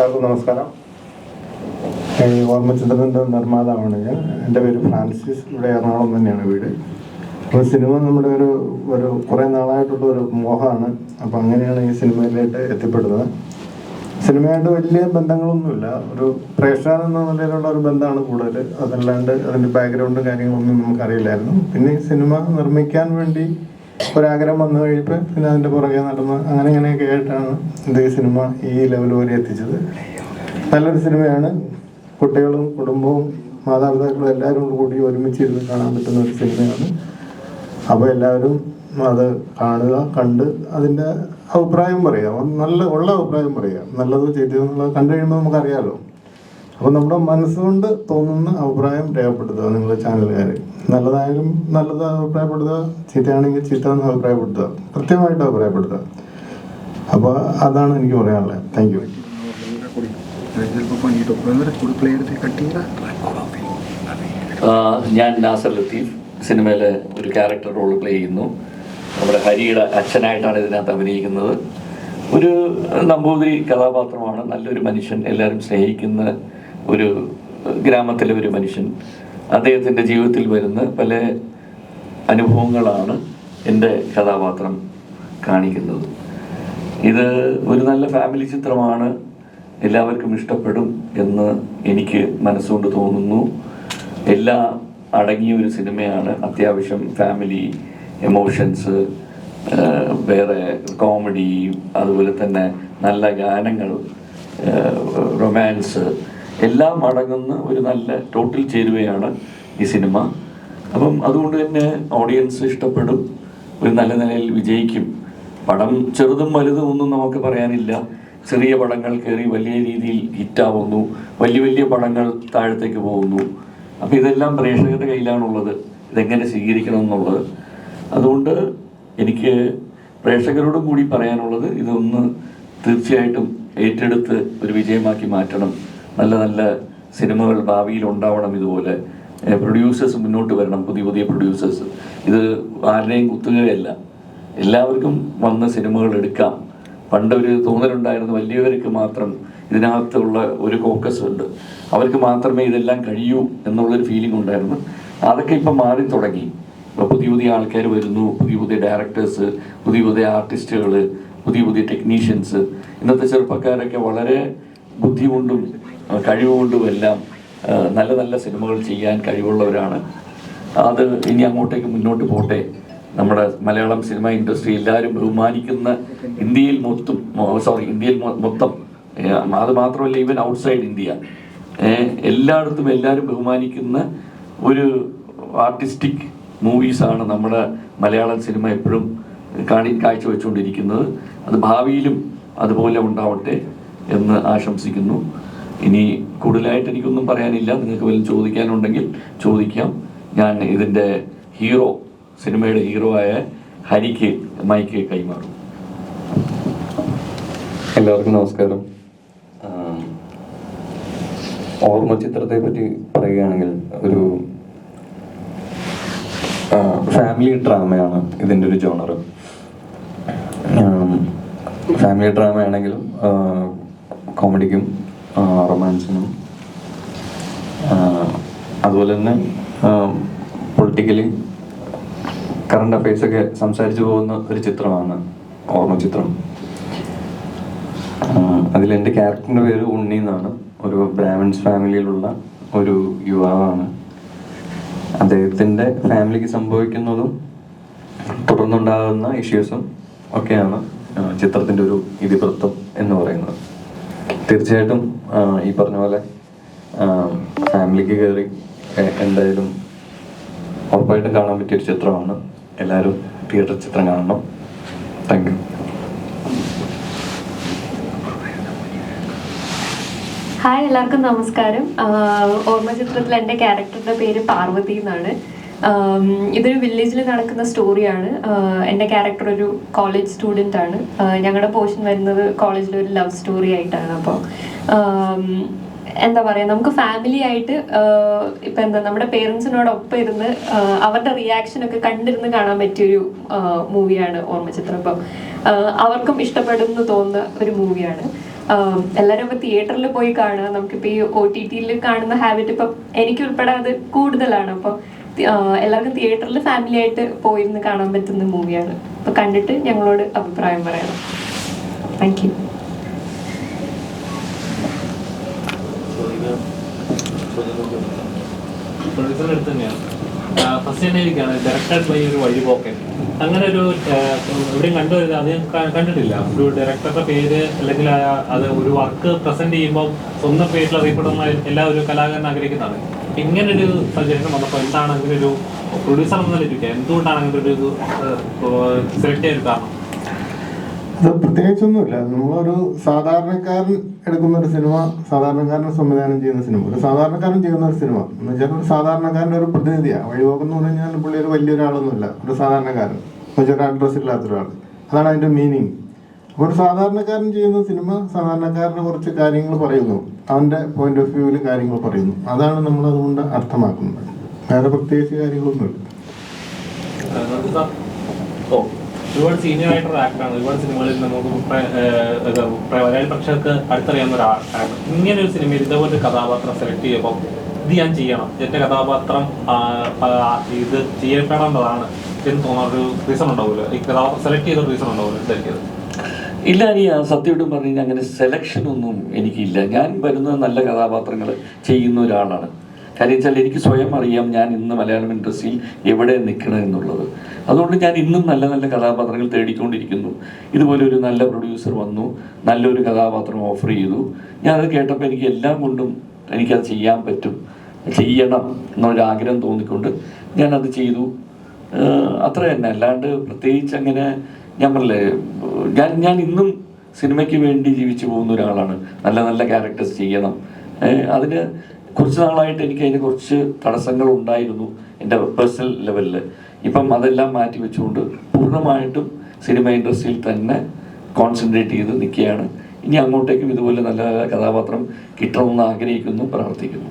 എല്ലാവർക്കും നമസ്കാരം. ഓർമ്മചിത്രത്തിന്റെ നിർമ്മാതാവാണ് ഞാൻ. എന്റെ പേര് ഫ്രാൻസിസ്. ഇവിടെ എറണാകുളം തന്നെയാണ് വീട്. അപ്പോൾ സിനിമ നമ്മുടെ ഒരു ഒരു കുറേ നാളായിട്ടുള്ള ഒരു മോഹമാണ്. അപ്പോൾ അങ്ങനെയാണ് ഈ സിനിമയിലേക്ക് എത്തിപ്പെടുന്നത്. സിനിമയായിട്ട് വലിയ ബന്ധങ്ങളൊന്നുമില്ല. ഒരു പ്രേക്ഷകൻ എന്ന നിലയിലുള്ള ഒരു ബന്ധമാണ് കൂടുതൽ. അതല്ലാണ്ട് അതിന്റെ ബാക്ക്ഗ്രൗണ്ടും കാര്യങ്ങളൊന്നും നമുക്കറിയില്ലായിരുന്നു. പിന്നെ ഈ സിനിമ നിർമ്മിക്കാൻ വേണ്ടി ഒരാഗ്രഹം വന്നു കഴിയുമ്പോൾ പിന്നെ അതിന്റെ പുറകെ നടന്ന് അങ്ങനെ ഇങ്ങനെയൊക്കെ ആയിട്ടാണ് ഇത് സിനിമ ഈ ലെവൽ വരെ എത്തിച്ചത്. നല്ലൊരു സിനിമയാണ്. കുട്ടികളും കുടുംബവും മാതാപിതാക്കളും എല്ലാവരും കൂടി ഒരുമിച്ചിരുന്ന് കാണാൻ പറ്റുന്ന ഒരു സിനിമയാണ്. അപ്പോൾ എല്ലാവരും അത് കാണുക കണ്ട് അതിന്റെ അഭിപ്രായം പറയുക നല്ല ഉള്ള അഭിപ്രായം പറയുക നല്ലത് ചെയ്തതെന്നുള്ളത് കണ്ടു കഴിയുമ്പോൾ നമുക്കറിയാലോ. അപ്പോൾ നമ്മുടെ മനസ്സുകൊണ്ട് തോന്നുന്ന അഭിപ്രായം രേഖപ്പെടുത്തുക നിങ്ങൾ ചാനലുകാർ നല്ലതായാലും നല്ലത് അഭിപ്രായപ്പെടുത്തുക ചീത്തയാണെങ്കിൽ ചീത്ത എന്ന് അഭിപ്രായപ്പെടുത്തുക കൃത്യമായിട്ട് അഭിപ്രായപ്പെടുത്തുക. അപ്പോൾ അതാണ് എനിക്ക് പറയാനുള്ളത് താങ്ക് യു ഞാൻ നാസർ ലത്തീഫ് സിനിമയിലെ ഒരു ക്യാരക്ടർ റോൾ പ്ലേ ചെയ്യുന്നു. നമ്മുടെ ഹരിയുടെ അച്ഛനായിട്ടാണ് ഇതിനകത്ത് അഭിനയിക്കുന്നത്. ഒരു നമ്പൂതിരി കഥാപാത്രമാണ്. നല്ലൊരു മനുഷ്യൻ എല്ലാവരും സ്നേഹിക്കുന്ന ഒരു ഗ്രാമത്തിലെ ഒരു മനുഷ്യൻ അദ്ദേഹത്തിന്റെ ജീവിതത്തിൽ വരുന്ന പല അനുഭവങ്ങളാണ് എന്റെ കഥാപാത്രം കാണിക്കുന്നത്. ഇത് ഒരു നല്ല ഫാമിലി ചിത്രമാണ്. എല്ലാവർക്കും ഇഷ്ടപ്പെടും എന്ന് എനിക്ക് മനസ്സുകൊണ്ട് തോന്നുന്നു. എല്ലാ അടങ്ങിയ ഒരു സിനിമയാണ്. അത്യാവശ്യം ഫാമിലി എമോഷൻസ് വേറെ കോമഡി അതുപോലെ തന്നെ നല്ല ഗാനങ്ങൾ റൊമാൻസ് എല്ലാം അടങ്ങുന്ന ഒരു നല്ല ടോട്ടൽ ചേരുവയാണ് ഈ സിനിമ. അപ്പം അതുകൊണ്ട് തന്നെ ഓഡിയൻസ് ഇഷ്ടപ്പെടും ഒരു നല്ല നിലയിൽ വിജയിക്കും. പടം ചെറുതും വലുതും ഒന്നും നമുക്ക് പറയാനില്ല. ചെറിയ പടങ്ങൾ കയറി വലിയ രീതിയിൽ ഹിറ്റാവുന്നു. വലിയ വലിയ പടങ്ങൾ താഴത്തേക്ക് പോകുന്നു. അപ്പം ഇതെല്ലാം പ്രേക്ഷകരുടെ കയ്യിലാണുള്ളത്. ഇതെങ്ങനെ സ്വീകരിക്കണം എന്നുള്ളത് അതുകൊണ്ട് എനിക്ക് പ്രേക്ഷകരോടും കൂടി പറയാനുള്ളത് ഇതൊന്ന് തീർച്ചയായിട്ടും ഏറ്റെടുത്ത് ഒരു വിജയമാക്കി മാറ്റണം. നല്ല നല്ല സിനിമകൾ ഭാവിയിൽ ഉണ്ടാവണം ഇതുപോലെ. പ്രൊഡ്യൂസേഴ്സ് മുന്നോട്ട് വരണം പുതിയ പുതിയ പ്രൊഡ്യൂസേഴ്സ് ഇത് ആരുടെയും കുത്തുകയല്ല. എല്ലാവർക്കും വന്ന് സിനിമകൾ എടുക്കാം. പണ്ട് ഒരു തോന്നലുണ്ടായിരുന്നു വലിയവർക്ക് മാത്രം ഇതിനകത്തുള്ള ഒരു ഫോക്കസ് ഉണ്ട്. അവർക്ക് മാത്രമേ ഇതെല്ലാം കഴിയൂ എന്നുള്ളൊരു ഫീലിംഗ് ഉണ്ടായിരുന്നു. അതൊക്കെ ഇപ്പം മാറി തുടങ്ങി. ഇപ്പോൾ പുതിയ പുതിയ ആൾക്കാർ വരുന്നു പുതിയ പുതിയ ഡയറക്ടേഴ്സ് പുതിയ പുതിയ ആർട്ടിസ്റ്റുകൾ പുതിയ പുതിയ ടെക്നീഷ്യൻസ് ഇന്നത്തെ ചെറുപ്പക്കാരൊക്കെ വളരെ ബുദ്ധി കൊണ്ടും ആ, കഴിവ് കൊണ്ടും എല്ലാം നല്ല നല്ല സിനിമകൾ ചെയ്യാൻ കഴിവുള്ളവരാണ്. അത് ഇനി അങ്ങോട്ടേക്ക് മുന്നോട്ട് പോട്ടെ. നമ്മുടെ മലയാളം സിനിമ ഇൻഡസ്ട്രി എല്ലാവരും ബഹുമാനിക്കുന്ന ഇന്ത്യയിൽ മൊത്തം സോറി ഇന്ത്യയിൽ മൊത്തം അത് മാത്രമല്ല ഈവൻ ഔട്ട്സൈഡ് ഇന്ത്യ. എല്ലായിടത്തും എല്ലാവരും ബഹുമാനിക്കുന്ന ഒരു ആർട്ടിസ്റ്റിക് മൂവീസാണ് നമ്മുടെ മലയാളം സിനിമ എപ്പോഴും കാണി കാഴ്ചവെച്ചുകൊണ്ടിരിക്കുന്നത്. അത് ഭാവിയിലും അതുപോലെ ഉണ്ടാവട്ടെ എന്ന് ആശംസിക്കുന്നു. ഇനി കൂടുതലായിട്ട് എനിക്കൊന്നും പറയാനില്ല. നിങ്ങൾക്ക് വല്ലതും ചോദിക്കാനുണ്ടെങ്കിൽ ചോദിക്കാം. ഞാൻ ഇതിന്റെ ഹീറോ സിനിമയുടെ ഹീറോ ആയ ഹരിക്ക് മൈക്ക് കൈമാറും. എല്ലാവർക്കും നമസ്കാരം. ഓർമ്മ ചിത്രത്തെ പറ്റി പറയുകയാണെങ്കിൽ ഒരു ഫാമിലി ഡ്രാമയാണ് ഇതിന്റെ ഒരു ജോണർ ഫാമിലി ഡ്രാമയാണെങ്കിലും കോമഡിക്കും റൊമാൻസിനും. അതുപോലെ തന്നെ പൊളിറ്റിക്കലി കറണ്ട് അഫയേഴ്സൊക്കെ സംസാരിച്ചു പോകുന്ന ഒരു ചിത്രമാണ് ഓർമ്മ ചിത്രം. അതിൽ എന്റെ ക്യാരക്ടറിന്റെ പേര് ഉണ്ണി എന്നാണ്. ഒരു ബ്രാഹ്മിൻസ് ഫാമിലിയിലുള്ള ഒരു യുവാവാണ്. അദ്ദേഹത്തിന്റെ ഫാമിലിക്ക് സംഭവിക്കുന്നതും തുടർന്നുണ്ടാകുന്ന ഇഷ്യൂസും ഒക്കെയാണ് ചിത്രത്തിന്റെ ഒരു ഇതിവൃത്തം എന്ന് പറയുന്നത്. തീർച്ചയായിട്ടും ഈ പറഞ്ഞ പോലെ ഫാമിലിക്ക് കയറി എന്തായാലും ഉറപ്പായിട്ടും കാണാൻ പറ്റിയൊരു ചിത്രമാണ്. എല്ലാവരും തിയേറ്റർ ചിത്രം കാണണം. താങ്ക് യു ഹായ് എല്ലാവർക്കും നമസ്കാരം. ഓർമ്മ ചിത്രത്തിൽ എന്റെ ക്യാരക്ടറിന്റെ പേര് പാർവതി എന്നാണ്. ഇതൊരു വില്ലേജിൽ നടക്കുന്ന സ്റ്റോറിയാണ് എന്റെ ക്യാരക്ടർ ഒരു കോളേജ് സ്റ്റുഡന്റ് ആണ്. ഞങ്ങളുടെ പോർഷൻ വരുന്നത് കോളേജിലെ ഒരു ലവ് സ്റ്റോറി ആയിട്ടാണ് അപ്പോൾ എന്താ പറയുക നമുക്ക് ഫാമിലി ആയിട്ട് ഇപ്പം എന്താ നമ്മുടെ പേരൻസിനോടൊപ്പം ഇരുന്ന് അവരുടെ റിയാക്ഷൻ ഒക്കെ കണ്ടിരുന്ന് കാണാൻ പറ്റിയൊരു മൂവിയാണ് ഓർമ്മ ചിത്രം അപ്പം അവർക്കും ഇഷ്ടപ്പെടും എന്ന് തോന്നുന്ന ഒരു മൂവിയാണ് എല്ലാവരും ഇപ്പോൾ തിയേറ്ററിൽ പോയി കാണുക. നമുക്കിപ്പോൾ ഈ ഒ ടി ടിയിൽ കാണുന്ന ഹാബിറ്റ് ഇപ്പം എനിക്കുൾപ്പെടെ അത് കൂടുതലാണ്. അപ്പോൾ എല്ലാവർക്കും തിയേറ്ററിൽ ഫാമിലി ആയിട്ട് പോയിരുന്ന് കാണാൻ പറ്റുന്ന മൂവിയാണ് അപ്പോൾ കണ്ടിട്ട് ഞങ്ങളോട് അഭിപ്രായം പറയണം താങ്ക് യു ഒരു അങ്ങനെ ഒരു എവിടെയും കണ്ടുവരുന്നത് അത് ഞാൻ കണ്ടിട്ടില്ല ഒരു ഡയറക്ടറുടെ പേര് അല്ലെങ്കിൽ അത് ഒരു വർക്ക് പ്രസന്റ് ചെയ്യുമ്പോൾ സ്വന്തം പേരിൽ അറിയപ്പെടുന്ന എല്ലാ ഒരു കലാകാരൻ ആഗ്രഹിക്കുന്നതാണ് ഇങ്ങനെ ഒരു സജഷൻ വന്നപ്പോൾ എന്താണ് അങ്ങനെ ഒരു പ്രൊഡ്യൂസർ എന്ന നിലയ്ക്ക് എന്തുകൊണ്ടാണ് അങ്ങനെ ഒരു സെലക്ട് ചെയ്യാൻ ഒരു കാരണം? ഇത് പ്രത്യേകിച്ചൊന്നുമില്ല. നമ്മളൊരു സാധാരണക്കാരൻ എടുക്കുന്ന ഒരു സിനിമ സാധാരണക്കാരൻ സംവിധാനം ചെയ്യുന്ന സിനിമ. ഒരു സാധാരണക്കാരൻ ചെയ്യുന്ന ഒരു സിനിമ. എന്ന് വെച്ചാൽ ഒരു സാധാരണക്കാരന്റെ ഒരു പ്രതിനിധിയാണ് വഴിപോക്കെന്ന് പറഞ്ഞു കഴിഞ്ഞാൽ പുള്ളി ഒരു വലിയൊരാളൊന്നുമില്ല. ഒരു സാധാരണക്കാരൻ. എന്ന് വെച്ചാൽ ഒരു അഡ്രസ്സ് ഇല്ലാത്ത ഒരാൾ അതാണ് അതിന്റെ മീനിങ് ഒരു സാധാരണക്കാരൻ ചെയ്യുന്ന സിനിമ സാധാരണക്കാരന് കുറച്ച് കാര്യങ്ങൾ പറയുന്നു. അവന്റെ പോയിന്റ് ഓഫ് വ്യൂവിൽ കാര്യങ്ങൾ പറയുന്നു. അതാണ് നമ്മൾ അതുകൊണ്ട് അർത്ഥമാക്കുന്നത്. വേറെ പ്രത്യേകിച്ച് കാര്യങ്ങളൊന്നുമില്ല ഒരുപാട് സീനിയർ ആയിട്ടുള്ള ആക്ടറാണ് ഒരുപാട് സിനിമകളിൽ നമുക്ക് മലയാളി പ്രേക്ഷകർക്ക് അടുത്തറിയാവുന്ന ഒരു ആക്ടർ ഇങ്ങനെ ഒരു സിനിമയിൽ ഇതേപോലെ ഒരു കഥാപാത്രം സെലക്ട് ചെയ്യുമ്പോൾ ഇത് ഞാൻ ചെയ്യണം. എന്റെ കഥാപാത്രം ഇത് ചെയ്യപ്പെടേണ്ടതാണ് എന്ന് തോന്നുന്ന ഒരു റീസൺ ഉണ്ടാവില്ല ഈ കഥാപാത്രം സെലക്ട് ചെയ്ത റീസൺ ഉണ്ടാവില്ല എന്തായിരിക്കും? ഇല്ല നീ സത്യമായിട്ടും പറഞ്ഞു കഴിഞ്ഞാൽ അങ്ങനെ സെലക്ഷൻ ഒന്നും എനിക്കില്ല. ഞാൻ വരുന്ന നല്ല കഥാപാത്രങ്ങൾ ചെയ്യുന്ന ഒരാളാണ്. കാര്യം വെച്ചാൽ എനിക്ക് സ്വയം അറിയാം ഞാൻ ഇന്ന് മലയാളം ഇൻഡസ്ട്രിയിൽ എവിടെ നിൽക്കണം എന്നുള്ളത്. അതുകൊണ്ട് ഞാൻ ഇന്നും നല്ല നല്ല കഥാപാത്രങ്ങൾ തേടിക്കൊണ്ടിരിക്കുന്നു. ഇതുപോലെ ഒരു നല്ല പ്രൊഡ്യൂസർ വന്നു നല്ലൊരു കഥാപാത്രം ഓഫർ ചെയ്തു. ഞാനത് കേട്ടപ്പോൾ എനിക്ക് എല്ലാം കൊണ്ടും എനിക്കത് ചെയ്യാൻ പറ്റും ചെയ്യണം എന്നൊരാഗ്രഹം തോന്നിക്കൊണ്ട് ഞാനത് ചെയ്തു. അത്ര തന്നെ. അല്ലാണ്ട് പ്രത്യേകിച്ച് അങ്ങനെ ഞാൻ പറഞ്ഞില്ലേ ഞാൻ ഞാൻ ഇന്നും സിനിമയ്ക്ക് വേണ്ടി ജീവിച്ചു പോകുന്ന ഒരാളാണ്. നല്ല നല്ല ക്യാരക്ടേഴ്സ് ചെയ്യണം. അതിന് കുറച്ച് നാളായിട്ട് എനിക്ക് അതിന് കുറച്ച് തടസ്സങ്ങൾ ഉണ്ടായിരുന്നു എന്റെ പേഴ്സണൽ ലെവലിൽ ഇപ്പം അതെല്ലാം മാറ്റി വെച്ചുകൊണ്ട് പൂർണമായിട്ടും സിനിമ ഇൻഡസ്ട്രിയിൽ തന്നെ കോൺസെൻട്രേറ്റ് ചെയ്ത് നിൽക്കുകയാണ്. ഇനി അങ്ങോട്ടേക്കും ഇതുപോലെ നല്ല നല്ല കഥാപാത്രം കിട്ടണമെന്ന് ആഗ്രഹിക്കുന്നു പ്രാർത്ഥിക്കുന്നു.